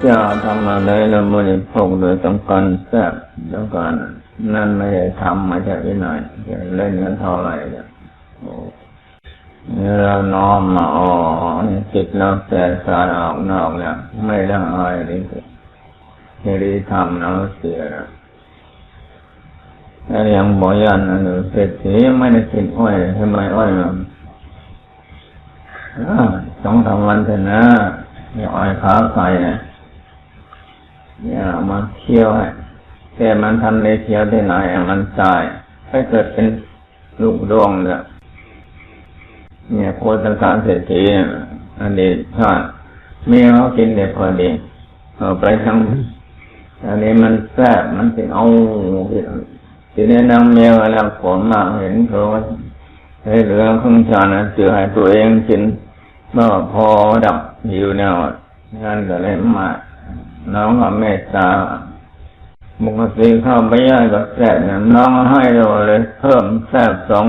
เจ้าทำอะไรเราบริโภคโดยต้องการแซ่บต้องการนั่นไม่ได้ทำมาจากที่ไหนจะเล่นกันเท่าไหร่เนี่ยโอ้นี่เราน้อมมาอ๋อจิตเราแสสารออกนอกเนี่ยไม่ได้อะไรเลยที่ทำเราเสียแล้วแต่ยังบอยันอันหนูเศรษฐียังไม่ได้กินอ้อยทำไมอ้อยมันสองสามวันเถอะนะ อย่าอ้อยขาไก่เนี่ยอย่ามาเคี่ยวให้แต่มันทันเลยเคี่ยวที่ไหนมันตายให้เกิดเป็นลูกดวงเนี่ยเนี่ยโคตรการเศรษฐีอันนี้ถ้าเมียเขากินเด็ดพอดีเอาไปทั้งอันนี้มันแซ่บมันเป็นเอาทีนี้นางเมียแล้วผลมาเห็นเขาให้เหลือครึ่งชานะเจือให้ตัวเองกิน เมื่อพอดับหิวเนี่ยงานก็เลยมา น้องก็เมตตามุกสีข้าวไปย่ายก็แซ่บเนี่ยน้องให้เราเลยเพิ่มแซบสอง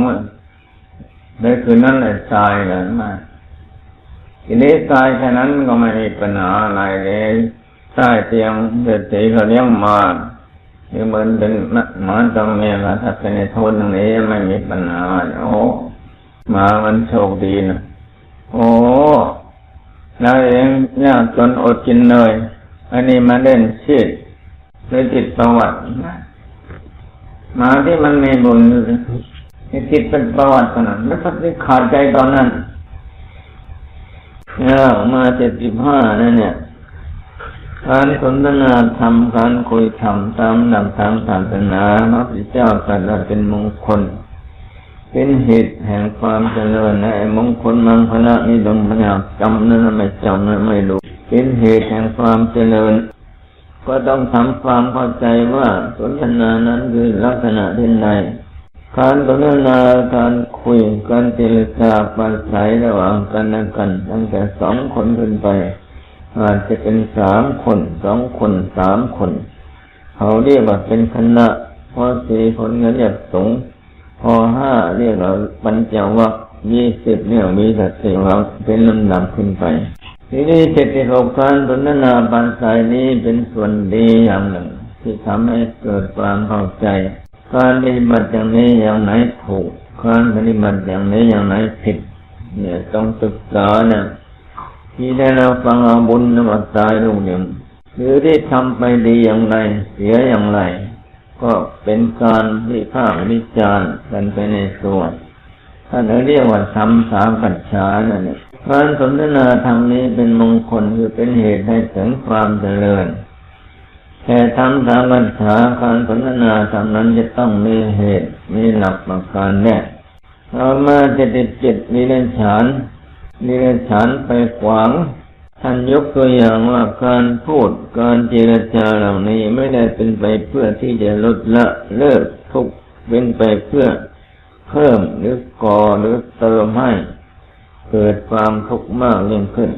ในคืนนั้นเลยตายเลยมาทีนี้ตายแค่นั้นก็ไม่มีปัญหาอะไรเลยใต้เตียงเศรษฐีเขาเลี้ยงมาเหมือนเป็นหมาตัวเมียถ้าเป็นในโทษตรงนี้ไม่มีปัญหาโอ้มามันโชคดีนะ โอ้เราเองยากจนอดกินเลย อันนี้มาเล่นชีดเลยติดประวัติมาที่มันมีบุญที่ติดเป็นประวัติขนาดไม่พัดขาดใจตอนนั้นเนี่ยมาเจ็ดสิบห้านั่นเนี่ยการสนทนาธรรมการคุยธรรมตามหลักทางศาสนาพระพุทธเจ้าตรัสว่าเป็นมงคล เป็นเหตุแห่งความเจริญในมงคลมังคละนิดมพยาจำนั้นไม่จำนั้นไม่รู้เป็นเหตุแห่งความเจริญ ก็ต้องทำความเข้าใจว่าสนทนานั้นคือลักษณะเช่นใดการสนทนาการคุยการเจรจาปราศัยระหว่างกันและกัน ตั้งแต่สองคนขึ้นไป อาจจะเป็นสามคนสองคนสามคน เขาเรียกว่าเป็นคณะพอสี่คนก็เรียกสงฆ์ พอห้าเรียกเราปัญจวัคยี่สิบเนี่ยมีสัตว์สี่เราเป็นลำดับขึ้นไป ทีนี้เจ็ดสิบหกการสนทนาปราศัยนี้เป็นส่วนดีอย่างหนึ่ง ที่ทำให้เกิดความเข้าใจ การปฏิบัติอย่างนี้อย่างไหนถูกการปฏิบัติอย่างนี้อย่างไหนผิด เนี่ยต้องศึกษาเนี่ยที่ได้เราฟังเอาบุญนวัตายลูกหนึ่งหรือที่ทำไปดีอย่างไร เสียอย่างไร ก็เป็นการที่ภาควิจารณ์กันไปในส่วนท่านเรียกว่าทำสามปัญชานั่นเองการสนทนาธรรมนี้เป็นมงคลคือเป็นเหตุให้ถึงความเจริญ แต่ทำสามปัญชาการสนทนาธรรมนั้นจะต้องมีเหตุมีหลักประการแน่เรามาเจ็ดเจ็ดมีเรื่องฉานนิรฉานไปขวาง ท่านยกตัวอย่างว่าการพูดการเจรจาเหล่านี้ไม่ได้เป็นไปเพื่อที่จะลดละเลิกทุกเป็นไปเพื่อเพิ่มหรือก่อหรือเติมให้เกิดความทุกข์มากยิ่งขึ้น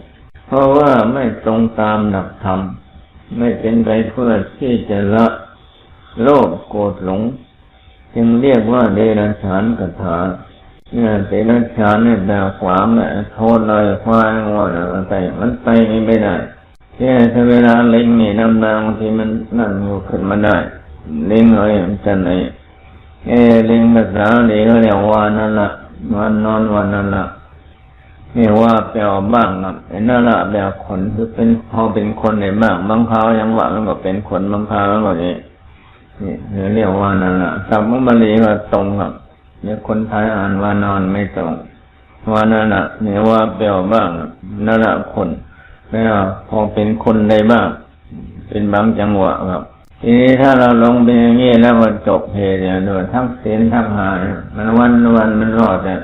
เพราะว่าไม่ตรงตามหลักธรรม ไม่เป็นไปเพื่อที่จะละโลภโกรธหลง จึงเรียกว่าเดรัจฉานกถา เนี่ยเตนะชาเนี่ยดาวขวางเนี่ยโทษเลยควายงอเนี่ยมันไปมันไปไม่ได้แค่ถ้าเวลาเล็งนี่น้ำนางบางทีมันนั่นอยู่ขึ้นมาได้เล็งอะไรมันจะไหนเอเล็งภาษาเลีก็เรียกว่านั่นละวันนอนวันนั่นละนี่ว่าแปลบ้างครับไอ้นั่นละแปลคนคือเป็นพอเป็นคนในบ้างบางคราวยังว่ามันก็เป็นคนบางคราวมันก็นี่นี่เรียกว่านั่นละศัพท์บาลีก็ตรงครับ เนี่ยคนไทยอ่านว่านอนไม่ตรงว่านั่นแหะเนี่ยว่าเปลวบ้างนั่นแหะคนแล้วพอเป็นคนได้บ้าง เป็นบางจังหวะครับทีนี้ถ้าเราลงไปอย่างนี้แล้วมันจบเหตุเนี่ยโดยทั้งเสียนทั้งหายมันวันวันมันรอดแต่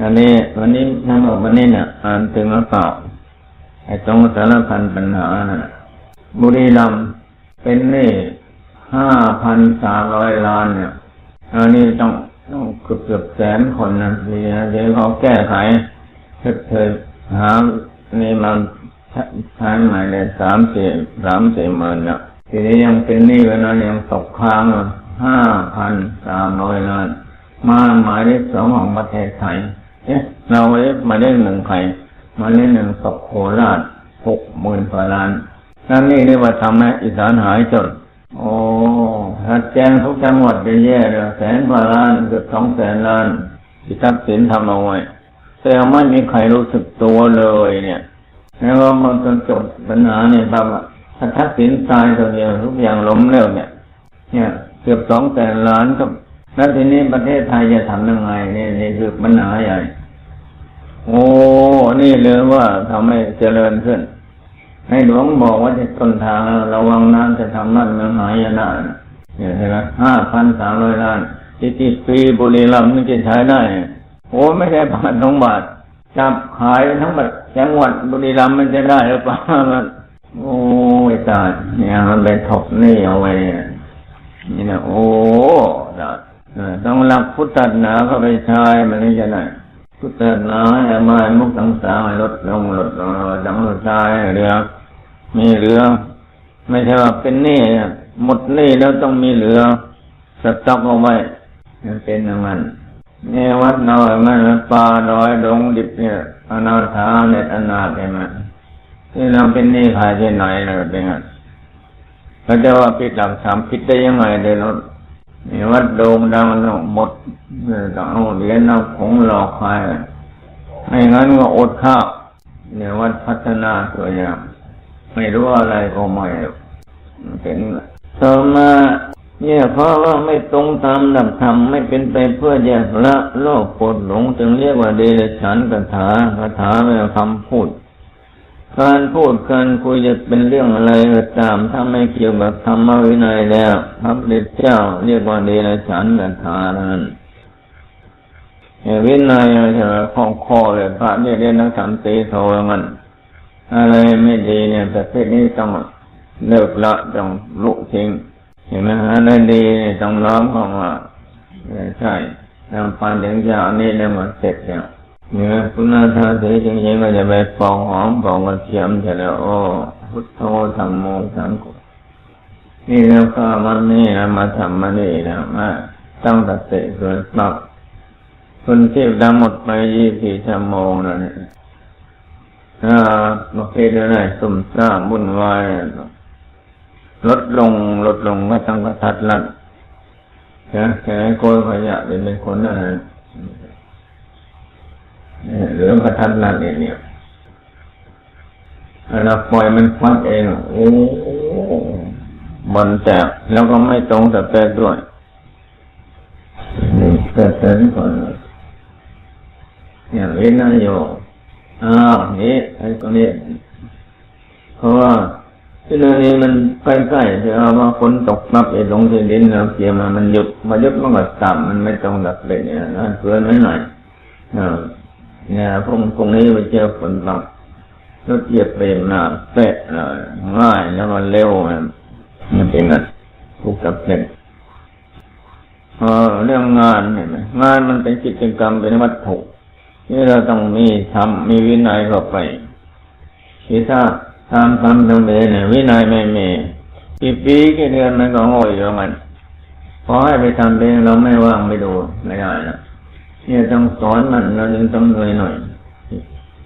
อันนี้วันนี้ทั้งหมดวันนี้เนี่ยอ่านถึงแล้วเปล่าไอ้ตรงสารพันปัญหาน่ะ บุรีรัมเป็นนี่ห้าพันสามร้อยล้านเนี่ยอันนี้ต้อง ต้องเกือบเกือบแสนคนนะทีนะเดี๋ยวเขาแก้ไขเคยหานี่มันใช้ใหม่เลยสามสี่สามสี่หมื่นเนี่ยทีนี้ยังเป็นหนี้ไว้นะยังตกค้างห้าพันสามร้อยล้านมาหมายเลขสองของประเทศไทยเอ๊ะเราเอ๊ะมาเลขหนึ่งใครมาเลขหนึ่งตกโคราชหกหมื่นกว่าล้านนั่นนี่เรียกว่าทำให้อีสานหายจนโอ้ ถ้าแจงทุกจังหวัดจะแย่เลยแสนกว่าล้านเกือบสองแสนล้านที่ทักษิณทำเอาไว้แต่ไม่มีใครรู้สึกตัวเลยเนี่ยแล้วก็มันจนจบปัญหาเนี่ยครับว่าถ้าทักษิณตายตัวเดียวทุกอย่างล้มเร็วเนี่ย เนี่ยเกือบสองแสนล้านก็แล้วทีนี้ประเทศไทยจะทำยังไงนี่นี่คือปัญหาใหญ่ โอ้นี่เลยว่าทำให้เจริญขึ้น ให้หลวงบอกว่าจะต้นทางระวังน้ำจะทำนั่นเมืองหายนะ เห็นไหมห้าพันสามร้อยล้านที่ที่ปีบุรีรัมย์นี่จะใช้ได้โอ้ไม่ใช่บาทสองบาทจับขายทั้งหมดจังหวัดบุรีรัมย์มันจะได้หรือเปล่ามันโอ้ยตายเนี่ยมันไปถกนี่เอาไว้นี่นะโอ้ตายต้องรับพุทธศาสนาเข้าไปใช้มันนี่จะได้พุทธศาสนาให้มามุกต่างๆให้ลดลงลดลงดังลดตายเรือ มีเหลือ ไม่ใช่ว่าเป็นนี้เนี่ย หมดหนี้แล้วต้องมีเหลือสต็อกเอาไว้มันเป็นอย่างนั้นเนี่ยวัดน้อยมันป่าดอยดงดิบเนี่ยอนาถาเน็ตอนาถเห็นไหมที่เราเป็นหนี้ใครที่ไหนเลยเป็นไงเขาจะว่าผิดหลักสามผิดได้ยังไงเลยเนาะนี่วัดโดงดังเนาะหมดเนี่ยต้องเอาเหรียญเอาของหลอกใครไม่งั้นก็อดข้าวเนี่ยวัดพัฒนาตัวอย่างไม่รู้อะไรก็ไม่เป็น ต่อมาเนี่ยเพราะว่าไม่ตรงตามดับธรรมไม่เป็นไปเพื่อแยกละโลกโกรธหลงจึงเรียกว่าเดรัจฉานคาถาคาถาเป็นคำพูด การพูดการคุยจะเป็นเรื่องอะไรก็ตาม ถ้าไม่เกี่ยวกับธรรมวินัยแล้วพระพุทธเจ้าเรียกว่าเดรัจฉานคาถานั้นวินัยใช่ไหมข้องคอเลยพระเนี่ยเรียนนักสันติโทมันอะไรไม่ดีเนี่ยประเภทนี้ต้อง เลิกละต้องลุกทิ้งเห็นไหมอะไรดีต้องร้องเข้ามาใช่ทำปันถึงจะอันนี้แล้วมันเสร็จแล้วเนี่ยคุณนาทาสีจริงๆก็จะไปปองหอมปองกระเทียมเสร็จแล้วโอ้พุทโธธรรมโมสังกุนี่แล้วก็มันนี่นะมาทำมานี่นะมาตั้งสติเกิดปักคนที่ดำหมดไปยี่สี่ชั่วโมงนั่นถ้าบางทีเดี๋ยวไหนสุ่มซ่ามวุ่นวาย ลดลงลดลงก็ตั้งกระทัดรัดแค่แค่โกยขยะเป็นเป็นคนนั่นเหลืองกระทัดรัดเนี่ยเนี่ยเราปล่อยมันควัดเองโอ้มันแตกแล้วก็ไม่ตรงแต่แปกด้วยนี่แต่แต่ก่อนเนี่ยเว้นะโยอ้าวนี่ไอ้ตัวนี้เพราะว่า ที่นั่นนี่มันใกล้ๆที่เอว่าฝนตกนับไอ้ลงที่ดินแล้วเกี่ยมามันหยุดมายุดมันก็ต่ำมันไม่ตรงดับเลยเนี่ยนะเพื่อนไม่หน่อยเนี่ยพรุ่งพรุ่งนี้ไปเจอฝนตกรถเหยียบเบรกหนาเตะง่ายแล้วก็เร็วมันเป็นงั้นทุกกับเป็นเออเรื่องงานเห็นไหมงานมันเป็นกิจกรรมเป็นวัตถุนี่เราต้องมีทำมีวินัยเข้าไปที่ถ้า ทำทำทำไปเนี่ยวินัยไม่มีกี่ปีกี่เดือนมันก็โง่อยู่มันพอให้ไปทำเองเราไม่ว่างไม่ดูไม่ได้นะเนี่ยต้องสอนมันเราจึงต้องเหนื่อยหน่อย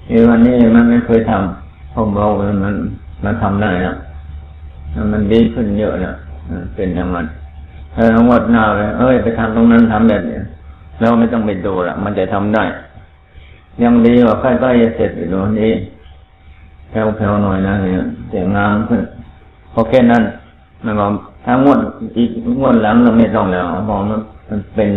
ในวันนี้มันไม่เคยทำผมบอกเรามันมันทำได้นะมันดีขึ้นเยอะนะเป็นอย่างนั้นเออทั้งหมดหน้าเลยเอ้ยไปทำตรงนั้นทำแบบนี้เราไม่ต้องไปดูละมันจะทำได้ ยังดีกว่าใกล้ๆจะเสร็จอยู่นี้ แผ่วๆหน่อยนะเนี่ยเสียงงามขึ้นพอแค่นั้นมันก็ทั้งหมดอีกงวดหลังเราไม่ต้องแล้วพอมันเป็น